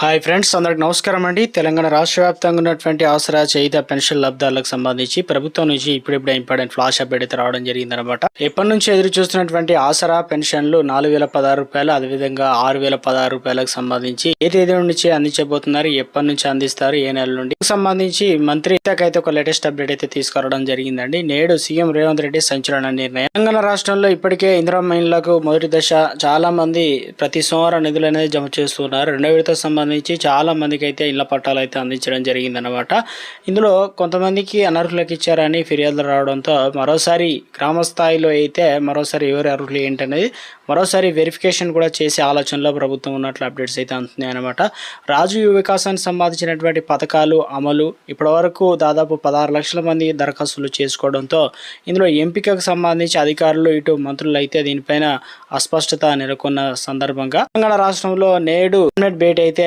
Hi friends అందరికి నమస్కారం అండి. తెలంగాణ రాష్ట్ర వ్యాప్తంగా ఉన్నటువంటి ఆసరా చేయిత పెన్షన్ లబ్ధాలకు సంబంధించి ప్రభుత్వం నుంచి ఇప్పుడిప్పుడే ఇంపార్టెంట్ ఫ్లాష్ అప్డేట్ అయితే రావడం జరిగిందనమాట ఎప్పటి నుంచి ఎదురు చూస్తున్నటువంటి ఆసరా పెన్షన్లు నాలుగు వేల పదహారు రూపాయలు అదేవిధంగా ఆరు వేల పదహారు రూపాయలకు సంబంధించి ఏ తేదీ నుంచి అందించబోతున్నారు ఎప్పటి నుంచి అందిస్తారు ఏ నెల నుండి? సంబంధించి మంత్రి అయితే ఒక లేటెస్ట్ అప్డేట్ అయితే తీసుకురావడం జరిగిందండి. నేడు సీఎం రేవంత్ రెడ్డి సంచలన నిర్ణయం. తెలంగాణ రాష్ట్రంలో ఇప్పటికే ఇందిరా మహిళలకు మొదటి దశ చాలా మంది ప్రతి సోమవారం నిధులు అనేది జమ చేస్తున్నారు. రెండో విడత సంబంధించి చాలా మందికి అయితే ఇళ్ళ పట్టాలు అయితే అందించడం జరిగిందనమాట ఇందులో కొంతమందికి అనర్హులకు ఇచ్చారని ఫిర్యాదులు రావడంతో మరోసారి గ్రామ స్థాయిలో అయితే మరోసారి ఎవరు అర్హులు ఏంటనేది మరోసారి వెరిఫికేషన్ కూడా చేసే ఆలోచనలో ప్రభుత్వం ఉన్నట్లు అప్డేట్స్ అయితే అందుతున్నాయి అనమాట రాజు యువ వికాసానికి సంబంధించినటువంటి పథకాలు అమలు ఇప్పటివరకు దాదాపు పదహారు లక్షల మంది దరఖాస్తులు చేసుకోవడంతో ఇందులో ఎంపికకు సంబంధించి అధికారులు ఇటు మంత్రులు అయితే దీనిపైన అస్పష్టత నెలకొన్న సందర్భంగా తెలంగాణ రాష్ట్రంలో నేడు క్యాబినెట్ భేటీ అయితే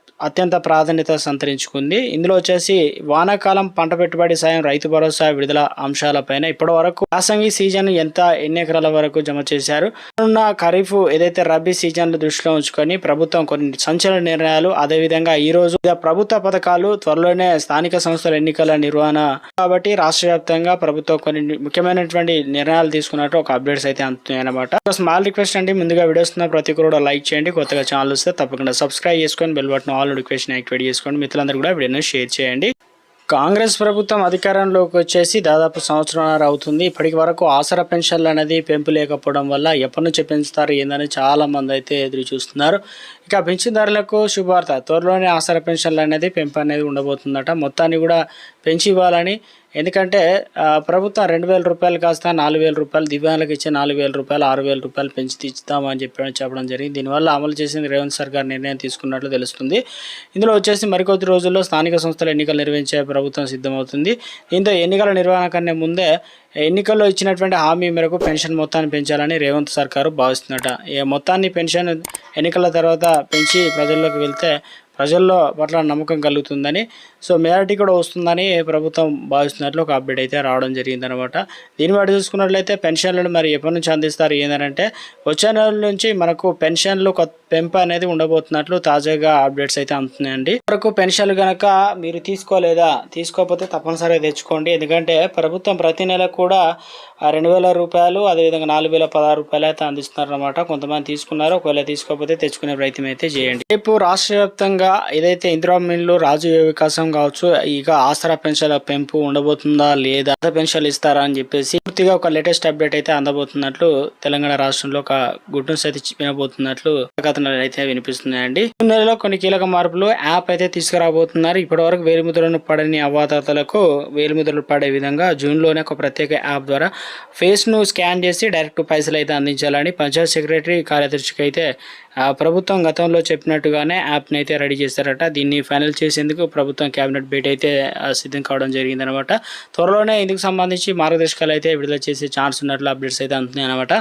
అత్యంత ప్రాధాన్యత సంతరించుకుంది. ఇందులో వచ్చేసి వానాకాలం పంట పెట్టుబడి సాయం రైతు భరోసా విడుదల అంశాలపైన ఇప్పటి వరకు యాసంగి సీజన్ ఎంత ఎన్ని ఎకరాల వరకు జమ చేశారు? ఉన్న ఖరీఫ్ ఏదైతే రబీ సీజన్లు దృష్టిలో ఉంచుకొని ప్రభుత్వం కొన్ని సంచలన నిర్ణయాలు అదేవిధంగా ఈ రోజు ప్రభుత్వ పథకాలు త్వరలోనే స్థానిక సంస్థల ఎన్నికల నిర్వహణ కాబట్టి రాష్ట్ర వ్యాప్తంగా ప్రభుత్వం కొన్ని ముఖ్యమైనటువంటి నిర్ణయాలు తీసుకున్నట్టు ఒక అప్డేట్స్ అయితే అందుతున్నాయి అనమాట స్మాల్ రిక్వెస్ట్ అండి. ముందుగా వీడియోస్ ప్రతి కూడా లైక్ చేయండి. కొత్తగా ఛానల్ వస్తే తప్పకుండా సబ్స్క్రైబ్ చేసుకొని bell button all notification activate చేసుకోండి. మిత్రులందరూ కూడా వీడియోను షేర్ చేయండి. కాంగ్రెస్ ప్రభుత్వం అధికారంలోకి వచ్చేసి దాదాపు సంవత్సరంన్నర అవుతుంది. ఇప్పటికి వరకు ఆసరా పెన్షన్లు అనేది పెంపు లేకపోవడం వల్ల ఎప్పటి నుంచి పెంచుతారు ఏందని చాలా మంది అయితే ఎదురు చూస్తున్నారు. ఇక పెన్షన్దారులకు శుభార్త త్వరలోనే ఆసరా పెన్షన్లు అనేది పెంపు అనేది ఉండబోతుందట. మొత్తాన్ని కూడా పెంచి ఇవ్వాలని ఎందుకంటే ప్రభుత్వం రెండు వేల రూపాయలు కాస్త నాలుగు వేల రూపాయలు దివ్యాంగులకు ఇచ్చే నాలుగు వేల రూపాయలు ఆరు వేల రూపాయలు పెంచి తీస్తామని చెప్పి చెప్పడం జరిగింది. దీనివల్ల అమలు చేసింది రేవంత్ సర్కార్ నిర్ణయం తీసుకున్నట్లు తెలుస్తుంది. ఇందులో వచ్చేసి మరికొద్ది రోజుల్లో స్థానిక సంస్థల ఎన్నికలు నిర్వహించే ప్రభుత్వం సిద్ధమవుతుంది. దీంతో ఎన్నికల నిర్వహణ కన్నా ముందే ఎన్నికల్లో ఇచ్చినటువంటి హామీ మేరకు పెన్షన్ మొత్తాన్ని పెంచాలని రేవంత్ సర్కారు భావిస్తుందట ఈ మొత్తాన్ని పెన్షన్ ఎన్నికల తర్వాత పెంచి ప్రజల్లోకి వెళ్తే ప్రజల్లో పట్ల నమ్మకం కలుగుతుందని సో మెజారిటీ కూడా వస్తుందని ప్రభుత్వం భావిస్తున్నట్లు ఒక అప్డేట్ అయితే రావడం జరిగిందనమాట దీన్ని బట్టి చూసుకున్నట్లయితే పెన్షన్లను మరి ఎప్పటి నుంచి అందిస్తారు ఏంటంటే వచ్చే నెల నుంచి మనకు పెన్షన్లు కొత్త పెంపు అనేది ఉండబోతున్నట్లు తాజాగా అప్డేట్స్ అయితే అందుతున్నాయండి. వరకు పెన్షన్లు కనుక మీరు తీసుకోలేదా తీసుకోకపోతే తప్పనిసరిగా తెచ్చుకోండి. ఎందుకంటే ప్రభుత్వం ప్రతి నెల కూడా రెండు వేల రూపాయలు అదేవిధంగా నాలుగు వేల పదహారు రూపాయలు అయితే అందిస్తున్నారు అనమాట కొంతమంది తీసుకున్నారు ఒకవేళ తీసుకోకపోతే తెచ్చుకునే ప్రయత్నం అయితే చేయండి. రేపు రాష్ట్ర వ్యాప్తంగా ఏదైతే ఇందిరా మిల్లు రాజు వికాసం కావచ్చు ఇక ఆసరా పెన్షన్ల పెంపు ఉండబోతుందా లేదా పెన్షన్లు ఇస్తారా అని చెప్పేసి పూర్తిగా ఒక లేటెస్ట్ అప్డేట్ అయితే అందబోతున్నట్లు తెలంగాణ రాష్ట్రంలో ఒక గుడ్ న్యూస్ అయితే వినబోతున్నట్లు కథనాలు అయితే వినిపిస్తున్నాయండి. నెలలో కొన్ని కీలక మార్పులు యాప్ అయితే తీసుకురాబోతున్నారు. ఇప్పటి వరకు వేలిముద్రలను పడని అవాతాతలకు వేలిముద్రలు పడే విధంగా జూన్లోనే ఒక ప్రత్యేక యాప్ ద్వారా ఫేస్ను స్కాన్ చేసి డైరెక్ట్ పైసలు అయితే అందించాలని పంచాయత్ సెక్రటరీ కార్యదర్శికి అయితే ఆ, ప్రభుత్వం గతంలో చెప్పినట్టుగానే యాప్ని అయితే రెడీ చేస్తారట దీన్ని ఫైనల్ చేసేందుకు ప్రభుత్వం కేబినెట్ భేటీ అయితే సిద్ధం కావడం జరిగిందనమాట త్వరలోనే ఇందుకు సంబంధించి మార్గదర్శకాలు అయితే విడుదల చేసే ఛాన్స్ ఉన్నట్లు అప్డేట్స్ అయితే అందుతున్నాయి అనమాట